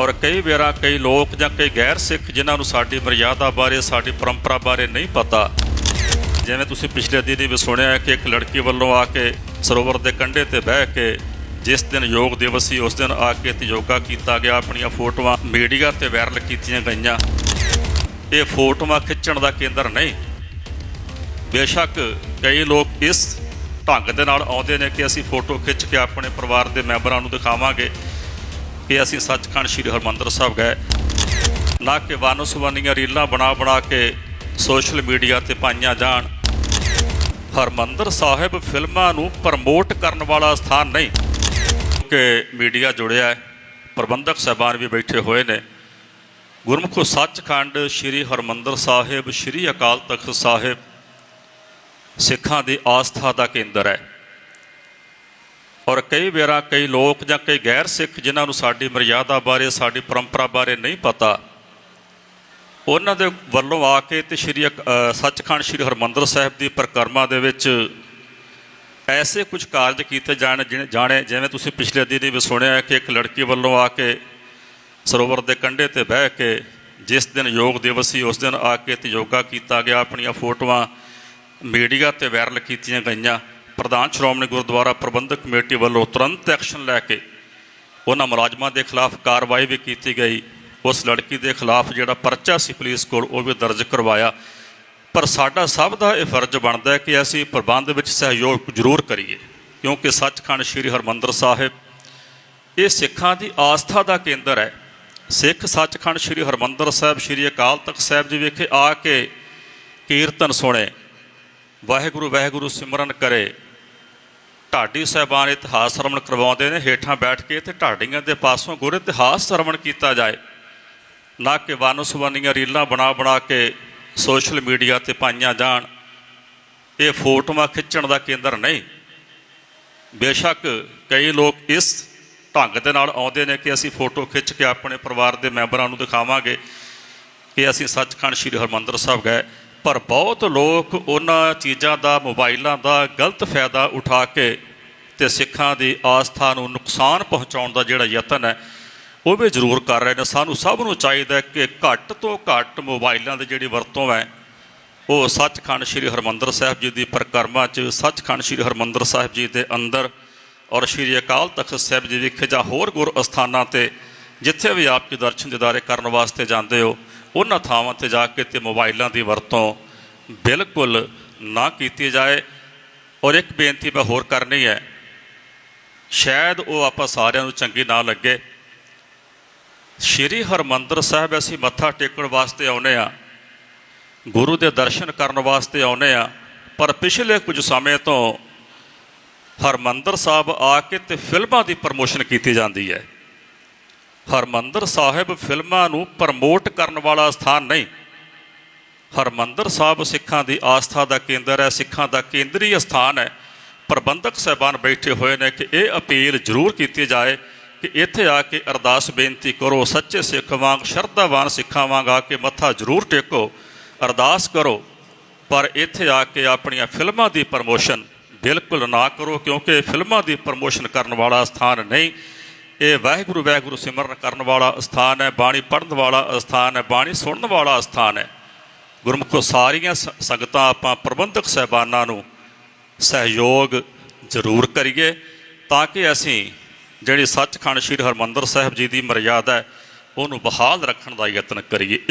ਔਰ ਕਈ ਵੇਰਾ ਕਈ ਲੋਕ ਜਾਂ ਕਈ ਗੈਰ ਸਿੱਖ ਜਿਨ੍ਹਾਂ ਨੂੰ ਸਾਡੀ ਮਰਿਆਦਾ ਬਾਰੇ, ਸਾਡੀ ਪਰੰਪਰਾ ਬਾਰੇ ਨਹੀਂ ਪਤਾ। ਜਿਵੇਂ ਤੁਸੀਂ ਪਿਛਲੇ ਦਿਨ ਵੀ ਸੁਣਿਆ ਕਿ ਇੱਕ ਲੜਕੀ ਵੱਲੋਂ ਆ ਕੇ ਸਰੋਵਰ ਦੇ ਕੰਢੇ ਤੇ ਬਹਿ ਕੇ ਜਿਸ ਦਿਨ ਯੋਗ ਦਿਵਸ ਸੀ, ਉਸ ਦਿਨ ਆ ਕੇ ਤੇ ਯੋਗਾ ਕੀਤਾ ਗਿਆ। ਆਪਣੀਆਂ ਫੋਟੋਆਂ ਮੀਡੀਆ ਤੇ ਵਾਇਰਲ ਕੀਤੀਆਂ ਗਈਆਂ। ਇਹ ਫੋਟੋਆਂ ਖਿੱਚਣ ਦਾ ਕੇਂਦਰ ਨਹੀਂ। ਬੇਸ਼ੱਕ ਕਈ ਲੋਕ ਇਸ ਢੰਗ ਦੇ ਨਾਲ ਆਉਂਦੇ ਨੇ ਕਿ ਅਸੀਂ ਫੋਟੋ ਖਿੱਚ ਕੇ ਆਪਣੇ ਪਰਿਵਾਰ ਦੇ ਮੈਂਬਰਾਂ ਨੂੰ ਦਿਖਾਵਾਂਗੇ। ਕਿ ਅਸੀਂ ਸੱਚਖੰਡ ਸ੍ਰੀ ਹਰਮੰਦਰ ਸਾਹਿਬ ਗਏ। ਨਾ ਕਿ ਵਨਸਵੰਨੀਆਂ ਰੀਲਾਂ ਬਣਾ ਬਣਾ ਕੇ ਸੋਸ਼ਲ ਮੀਡੀਆ ਤੇ ਪਾਈਆਂ ਜਾਣ। ਹਰਮੰਦਰ ਸਾਹਿਬ ਫਿਲਮਾਂ ਨੂੰ ਪ੍ਰਮੋਟ ਕਰਨ ਵਾਲਾ ਸਥਾਨ ਨਹੀਂ। ਕਿ ਮੀਡੀਆ ਜੁੜਿਆ ਹੈ, ਪ੍ਰਬੰਧਕ ਸਹਿਬਾਨ ਵੀ ਬੈਠੇ ਹੋਏ ਨੇ। ਗੁਰਮੁਖੋ ਸੱਚਖੰਡ ਸ੍ਰੀ ਹਰਮੰਦਰ ਸਾਹਿਬ, ਸ੍ਰੀ ਅਕਾਲ ਤਖਤ ਸਾਹਿਬ ਸਿੱਖਾਂ ਦੀ ਆਸਥਾ ਦਾ ਕੇਂਦਰ ਹੈ। ਔਰ ਕਈ ਵੇਰਾ ਕਈ ਲੋਕ ਜਾਂ ਕਈ ਗੈਰ ਸਿੱਖ ਜਿਨ੍ਹਾਂ ਨੂੰ ਸਾਡੀ ਮਰਿਆਦਾ ਬਾਰੇ, ਸਾਡੀ ਪਰੰਪਰਾ ਬਾਰੇ ਨਹੀਂ ਪਤਾ, ਉਹਨਾਂ ਦੇ ਵੱਲੋਂ ਆ ਕੇ ਤੇ ਸ਼੍ਰੀ ਅਕ- ਸੱਚਖੰਡ ਸ੍ਰੀ ਹਰਮੰਦਰ ਸਾਹਿਬ ਦੀ ਪਰਿਕਰਮਾ ਦੇ ਵਿੱਚ ਐਸੇ ਕੁਝ ਕਾਰਜ ਕੀਤੇ ਜਾਣ ਜਿਨ- ਜਾਣੇ, ਜਿਵੇਂ ਤੁਸੀਂ ਪਿਛਲੇ ਦਿਨ ਵੀ ਸੁਣਿਆ ਕਿ ਇੱਕ ਲੜਕੀ ਵੱਲੋਂ ਆ ਕੇ ਸਰੋਵਰ ਦੇ ਕੰਢੇ ਤੇ ਬਹਿ ਕੇ ਜਿਸ ਦਿਨ ਯੋਗ ਦਿਵਸ ਸੀ, ਉਸ ਦਿਨ ਆ ਕੇ ਤੇ ਯੋਗਾ ਕੀਤਾ ਗਿਆ, ਆਪਣੀਆਂ ਫੋਟੋਆਂ ਮੀਡੀਆ ਤੇ ਵਾਇਰਲ ਕੀਤੀਆਂ ਗਈਆਂ। ਪ੍ਰਧਾਨ ਸ਼੍ਰੋਮਣੀ ਗੁਰਦੁਆਰਾ ਪ੍ਰਬੰਧਕ ਕਮੇਟੀ ਵੱਲੋਂ ਤੁਰੰਤ ਐਕਸ਼ਨ ਲੈ ਕੇ ਉਹਨਾਂ ਮੁਲਾਜ਼ਮਾਂ ਦੇ ਖਿਲਾਫ ਕਾਰਵਾਈ ਵੀ ਕੀਤੀ ਗਈ। ਉਸ ਲੜਕੀ ਦੇ ਖਿਲਾਫ ਜਿਹੜਾ ਪਰਚਾ ਸੀ ਪੁਲਿਸ ਕੋਲ, ਉਹ ਵੀ ਦਰਜ ਕਰਵਾਇਆ। ਪਰ ਸਾਡਾ ਸਭ ਦਾ ਇਹ ਫਰਜ਼ ਬਣਦਾ ਹੈ ਕਿ ਅਸੀਂ ਪ੍ਰਬੰਧ ਵਿੱਚ ਸਹਿਯੋਗ ਜ਼ਰੂਰ ਕਰੀਏ, ਕਿਉਂਕਿ ਸੱਚਖੰਡ ਸ੍ਰੀ ਹਰਮੰਦਰ ਸਾਹਿਬ ਇਹ ਸਿੱਖਾਂ ਦੀ ਆਸਥਾ ਦਾ ਕੇਂਦਰ ਹੈ। ਸਿੱਖ ਸੱਚਖੰਡ ਸ੍ਰੀ ਹਰਮੰਦਰ ਸਾਹਿਬ, ਸ੍ਰੀ ਅਕਾਲ ਤਖਤ ਸਾਹਿਬ ਜੀ ਵਿਖੇ ਆ ਕੇ ਕੀਰਤਨ ਸੁਣੇ। ਵਾਹਿਗੁਰੂ ਵਾਹਿਗੁਰੂ ਸਿਮਰਨ ਕਰੇ। ਢਾਡੀ ਸਾਹਿਬਾਨ ਇਤਿਹਾਸ ਸਰਵਣ ਕਰਵਾਉਂਦੇ ਨੇ, ਹੇਠਾਂ ਬੈਠ ਕੇ ਤੇ ਢਾਡੀਆਂ ਦੇ ਪਾਸੋਂ ਗੁਰ ਇਤਿਹਾਸ ਸਰਵਣ ਕੀਤਾ ਜਾਏ। ਨਾ ਕਿ ਵਨਸਵੰਨੀਆਂ ਰੀਲਾਂ ਬਣਾ ਬਣਾ ਕੇ ਸੋਸ਼ਲ ਮੀਡੀਆ ਤੇ ਪਾਈਆਂ ਜਾਣ। ਇਹ ਫੋਟੋਆਂ ਖਿੱਚਣ ਦਾ ਕੇਂਦਰ ਨਹੀਂ। ਬੇਸ਼ੱਕ ਕਈ ਲੋਕ ਇਸ ਢੰਗ ਦੇ ਨਾਲ ਆਉਂਦੇ ਨੇ ਕਿ ਅਸੀਂ ਫੋਟੋ ਖਿੱਚ ਕੇ ਆਪਣੇ ਪਰਿਵਾਰ ਦੇ ਮੈਂਬਰਾਂ ਨੂੰ ਦਿਖਾਵਾਂਗੇ ਕਿ ਅਸੀਂ ਸੱਚਖੰਡ ਸ੍ਰੀ ਹਰਮੰਦਰ ਸਾਹਿਬ ਗਏ। ਪਰ ਬਹੁਤ ਲੋਕ ਉਹਨਾਂ ਚੀਜ਼ਾਂ ਦਾ, ਮੋਬਾਈਲਾਂ ਦਾ ਗਲਤ ਫਾਇਦਾ ਉਠਾ ਕੇ ਤੇ ਸਿੱਖਾਂ ਦੀ ਆਸਥਾ ਨੂੰ ਨੁਕਸਾਨ ਪਹੁੰਚਾਉਣ ਦਾ ਜਿਹੜਾ ਯਤਨ ਹੈ, ਉਹ ਵੀ ਜ਼ਰੂਰ ਕਰ ਰਹੇ ਨੇ। ਸਾਨੂੰ ਸਭ ਨੂੰ ਚਾਹੀਦਾ ਕਿ ਘੱਟ ਤੋਂ ਘੱਟ ਮੋਬਾਈਲਾਂ ਦੀ ਜਿਹੜੀ ਵਰਤੋਂ ਹੈ, ਉਹ ਸੱਚਖੰਡ ਸ੍ਰੀ ਹਰਮੰਦਰ ਸਾਹਿਬ ਜੀ ਦੀ ਪਰਿਕਰਮਾ 'ਚ, ਸੱਚਖੰਡ ਸ੍ਰੀ ਹਰਮੰਦਰ ਸਾਹਿਬ ਜੀ ਦੇ ਅੰਦਰ ਔਰ ਸ੍ਰੀ ਅਕਾਲ ਤਖਤ ਸਾਹਿਬ ਜੀ ਵਿਖੇ ਜਾਂ ਹੋਰ ਗੁਰ ਅਸਥਾਨਾਂ ਤੇ ਜਿੱਥੇ ਵੀ ਆਪ ਜੀ ਦਰਸ਼ਨ ਦਿਦਾਰੇ ਕਰਨ ਵਾਸਤੇ ਜਾਂਦੇ ਹੋ ਉਹਨਾਂ ਥਾਵਾਂ ਤੇ ਜਾ ਕੇ ਤੇ ਮੋਬਾਈਲਾਂ ਦੀ ਵਰਤੋਂ ਬਿਲਕੁਲ ਨਾ ਕੀਤੀ ਜਾਏ। ਔਰ ਇੱਕ ਬੇਨਤੀ ਮੈਂ ਹੋਰ ਕਰਨੀ ਹੈ, ਸ਼ਾਇਦ ਉਹ ਆਪਾਂ ਸਾਰਿਆਂ ਨੂੰ ਚੰਗੀ ਨਾ ਲੱਗੇ। ਸ੍ਰੀ ਹਰਮੰਦਰ ਸਾਹਿਬ ਅਸੀਂ ਮੱਥਾ ਟੇਕਣ ਵਾਸਤੇ ਆਉਨੇ ਆ ਗੁਰੂ ਦੇ ਦਰਸ਼ਨ ਕਰਨ ਵਾਸਤੇ ਆਉਨੇ ਆ ਪਰ ਪਿਛਲੇ ਕੁਝ ਸਮੇਂ ਤੋਂ ਹਰਮੰਦਰ ਸਾਹਿਬ ਆ ਕੇ ਤੇ ਫਿਲਮਾਂ ਦੀ ਪ੍ਰਮੋਸ਼ਨ ਕੀਤੀ ਜਾਂਦੀ ਹੈ। ਹਰਮੰਦਰ ਸਾਹਿਬ ਫਿਲਮਾਂ ਨੂੰ ਪ੍ਰਮੋਟ ਕਰਨ ਵਾਲਾ ਸਥਾਨ ਨਹੀਂ। ਹਰਮੰਦਰ ਸਾਹਿਬ ਸਿੱਖਾਂ ਦੀ ਆਸਥਾ ਦਾ ਕੇਂਦਰ ਹੈ, ਸਿੱਖਾਂ ਦਾ ਕੇਂਦਰੀ ਸਥਾਨ ਹੈ। ਪ੍ਰਬੰਧਕ ਸਹਿਬਾਨ ਬੈਠੇ ਹੋਏ ਨੇ ਕਿ ਇਹ ਅਪੀਲ ਜ਼ਰੂਰ ਕੀਤੀ ਜਾਏ ਕਿ ਇੱਥੇ ਆ ਕੇ ਅਰਦਾਸ ਬੇਨਤੀ ਕਰੋ, ਸੱਚੇ ਸਿੱਖ ਵਾਂਗ, ਸ਼ਰਧਾਵਾਨ ਸਿੱਖਾਂ ਵਾਂਗ ਆ ਕੇ ਮੱਥਾ ਜ਼ਰੂਰ ਟੇਕੋ, ਅਰਦਾਸ ਕਰੋ। ਪਰ ਇੱਥੇ ਆ ਕੇ ਆਪਣੀਆਂ ਫਿਲਮਾਂ ਦੀ ਪ੍ਰਮੋਸ਼ਨ ਬਿਲਕੁਲ ਨਾ ਕਰੋ, ਕਿਉਂਕਿ ਫਿਲਮਾਂ ਦੀ ਪ੍ਰਮੋਸ਼ਨ ਕਰਨ ਵਾਲਾ ਸਥਾਨ ਨਹੀਂ। ਇਹ ਵਾਹਿਗੁਰੂ ਵਾਹਿਗੁਰੂ ਸਿਮਰਨ ਕਰਨ ਵਾਲਾ ਸਥਾਨ ਹੈ, ਬਾਣੀ ਪੜ੍ਹਨ ਵਾਲਾ ਸਥਾਨ ਹੈ, ਬਾਣੀ ਸੁਣਨ ਵਾਲਾ ਸਥਾਨ ਹੈ। ਗੁਰਮੁਖੋ ਸਾਰੀਆਂ ਸ- ਸੰਗਤਾਂ ਆਪਾਂ ਪ੍ਰਬੰਧਕ ਸਹਿਬਾਨਾਂ ਨੂੰ ਸਹਿਯੋਗ ਜ਼ਰੂਰ ਕਰੀਏ ਤਾਂ ਕਿ ਅਸੀਂ ਜਿਹੜੀ ਸੱਚਖੰਡ ਸ੍ਰੀ ਹਰਮੰਦਰ ਸਾਹਿਬ ਜੀ ਦੀ ਮਰਿਆਦਾ ਉਹਨੂੰ ਬਹਾਲ ਰੱਖਣ ਦਾ ਯਤਨ ਕਰੀਏ।